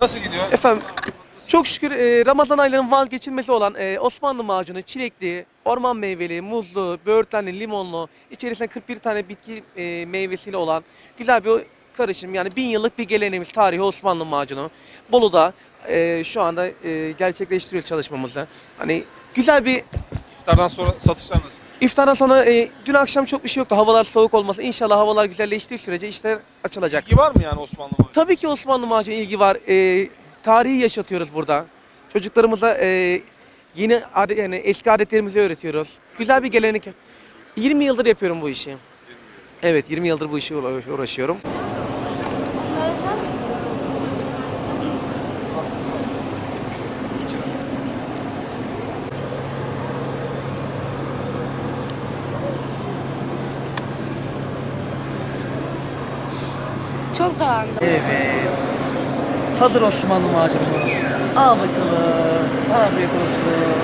Nasıl gidiyor? Efendim çok şükür e, Ramazan aylarının vazgeçilmesi olan e, Osmanlı macunu, çilekli, orman meyveli, muzlu, böğürtlenli, limonlu, içerisinde 41 tane bitki e, meyvesiyle olan güzel bir karışım. Yani bin yıllık bir geleneğimiz, tarihi Osmanlı macunu. Bolu'da e, şu anda e, gerçekleştiriyoruz çalışmamızı. Hani güzel bir İftardan sonra satışlar nasıl? iftardan sonra e, dün akşam çok bir şey yoktu. Havalar soğuk olması. İnşallah havalar güzelleştiği sürece işler açılacak. İlgi var mı yani Osmanlı macunu? Tabii ki Osmanlı macunu ilgi var. Ee, tarihi yaşatıyoruz burada. Çocuklarımıza e, yeni adet, yani eski adetlerimizi öğretiyoruz. Güzel bir gelenek. 20 yıldır yapıyorum bu işi. Evet 20 yıldır bu işi uğra- uğraşıyorum. Çok dolandım. Evet. Hazır Osmanlı macunumuz. Al bakalım. Afiyet olsun.